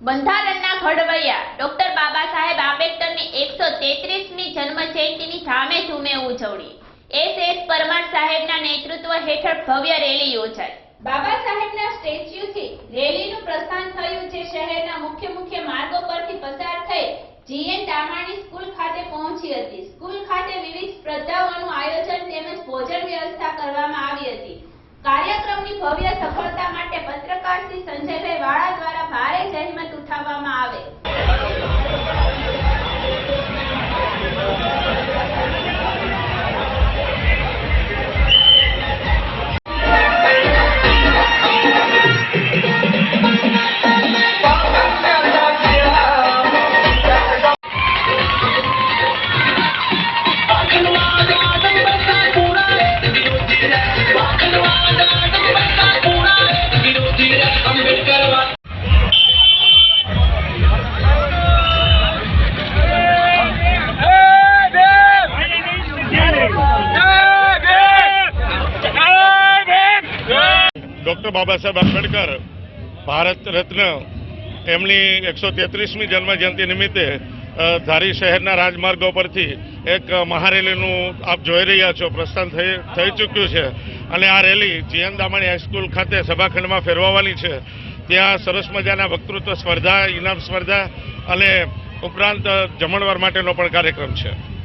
બંધારણના ઘડવૈયા ડોક્ટર બાબા સાહેબ આંબેડકરની એકસો તેત્રીસમી જન્મ જયંતિની ધામે ધૂમે ઉજવણી. એસ એસ પરમાર સાહેબના નેતૃત્વ હેઠળ ભવ્ય રેલી યોજાઈ. બાબા સાહેબના સ્ટેચ્યુથી રેલીનું પ્રસ્થાન થયું જે શહેરના મુખ્ય મુખ્ય માર્ગો પરથી પસાર થઈ જીએન ડામાણી સ્કૂલ ખાતે પહોંચી હતી. સ્કૂલ ખાતે વિવિધ સ્પર્ધાઓનું આયોજન તેમજ ભોજન વ્યવસ્થા કરવામાં આવી હતી. કાર્યક્રમની ભવ્ય સફળતા ડૉક્ટર બાબા સાહેબ આંબેડકર ભારત રત્ન એમની એકસો તેત્રીસમી જન્મજયંતિ નિમિત્તે ધારી શહેરના રાજમાર્ગો પરથી એક મહારેલીનું આપ જોઈ રહ્યા છો, પ્રસ્થાન થઈ થઈ ચૂક્યું છે. અને આ રેલી જીએન દામણી હાઈસ્કૂલ ખાતે સભાખંડમાં ફેરવાવાની છે. ત્યાં સરસ મજાના વક્તૃત્વ સ્પર્ધા, ઇનામ સ્પર્ધા અને ઉપરાંત જમણવાર માટેનો પણ કાર્યક્રમ છે.